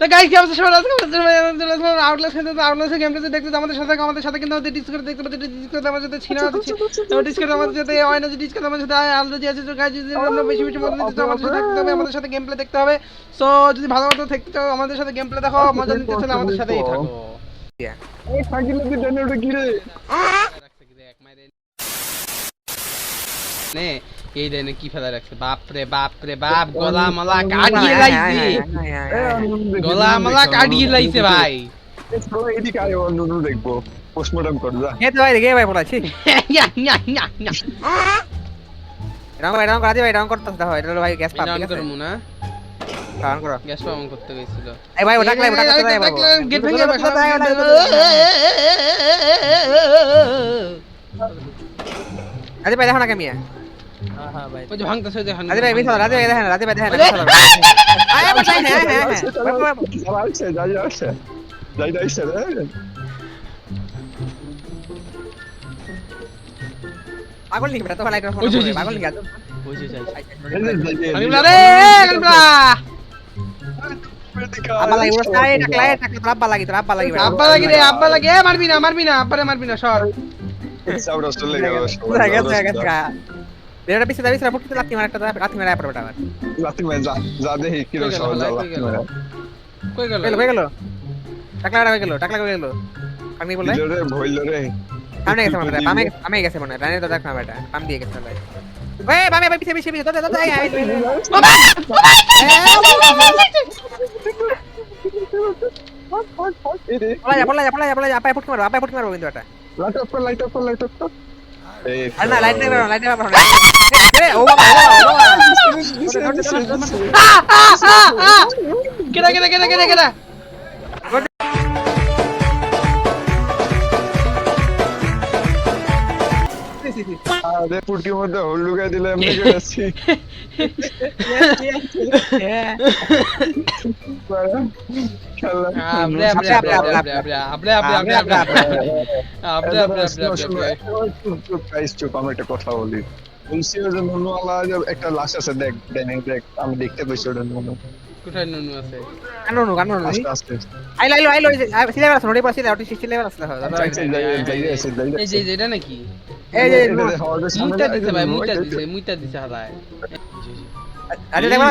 তো গাইস কি অবস্থা? সবার আজকে আউটলেস খেলতে আউটলেস গেম প্লে দেখতে আমাদের সাথে আমাদের সাথে কিন্তু আমাদের ডিসকার্ড দেখতে পাচ্ছি ডিসকার্ড আমাদের সাথে ছিনা আছে ডিসকার্ড আমাদের সাথে অয়না যে ডিসকার্ড আমাদের সাথে আলদা আছে তো গাইস যদি আমরা বেশি বেশি মজা নিতে আমাদের সাথে দেখতে হবে আমাদের সাথে গেম প্লে দেখতে হবে। সো যদি ভালো মতো দেখতে চাও আমাদের সাথে গেম প্লে দেখো মজা নিতে চাও আমাদের সাথেই থাকো। এই থাকিলে তুই ডানে ওটা কি রে? নে এই দেনে কি ফেলা রাখছে বাপ রে বাপ রে বাপ গলা মালা কাটিয়ে লাইছে গলা মালা কাটিয়ে লাইছে ভাই এদিকে আয় অন্য দেখব পোস্টমর্টম কর যা এ তো ভাই দেখে ভাই ইয়া, ইয়া, ইয়া, ইয়া। করতে দাও এটা ভাই গ্যাস পাম্প ঠিক আছে না কারণ করো গ্যাস পাম্প করতে গেছিল এই ভাই ওটা লাগলে ওটা করতে দাও বাবু গেট ভেঙে যাবে রাজি ভাই দেখো না কেমিয়া Ah, vale. Pues yo, Hank, soy de Hank. Adelante, adelante, adelante. Adelante, adelante. Adelante, adelante. Adelante, adelante. Adelante, adelante. Adelante, adelante. Adelante, adelante. Adelante, adelante. Adelante, adelante. Adelante, adelante. বেটা পিছে দাবি সারা ফুটতে লাতি মারা একটা লাতি মারা পড়ে বেটা আমার লাতি মে যা যা দেখি কি রকম সহজ যা কই লাতি গেল? মে কই গেল কই গেল টাকলা হয়ে গেল টাকলা হয়ে গেল আমি বলে রে ভইল রে সামনে গেছে মনে হয় পামে পামে গেছে মনে হয় পাম দিয়ে গেছে ভাই পামে ভাই পিছে পিছে পিছে দাদা দাদা আই এই রে পলা যা পলা যা পলা যা পলা যা আপায় ফুট মারো আপায় ফুট মারো কিন্তু এটা লাইট অফ কর লাইট অফ কর লাইট অফ কর அண்ணா லைட் வேணும் லைட் வேணும் ஏய் ஓவா ஓவா ஓவா கிட கிட கிட கிட கிட আদে পুটির মধ্যে হোল ঢুকাই দিলে এমনি করেছি আমরা একটা কথা বলি বলছি যে নুনু আলা একটা লাশ আছে দেখ ড্যানিং দেখ আমি দেখতে পাইছি ওটা নুনু কোথায় নুনু আছে? কেন নুনু কেন নুনু আস্তে আস্তে। আই লাইলো আই লাইলো সি লেভেল আছে ওই পাশে দাও 60 লেভেল আছে এই যে এটা নাকি? এই যে মুটা দিতে ভাই মুটা দিতে মুটা দিতে হালায় আরে দেখবা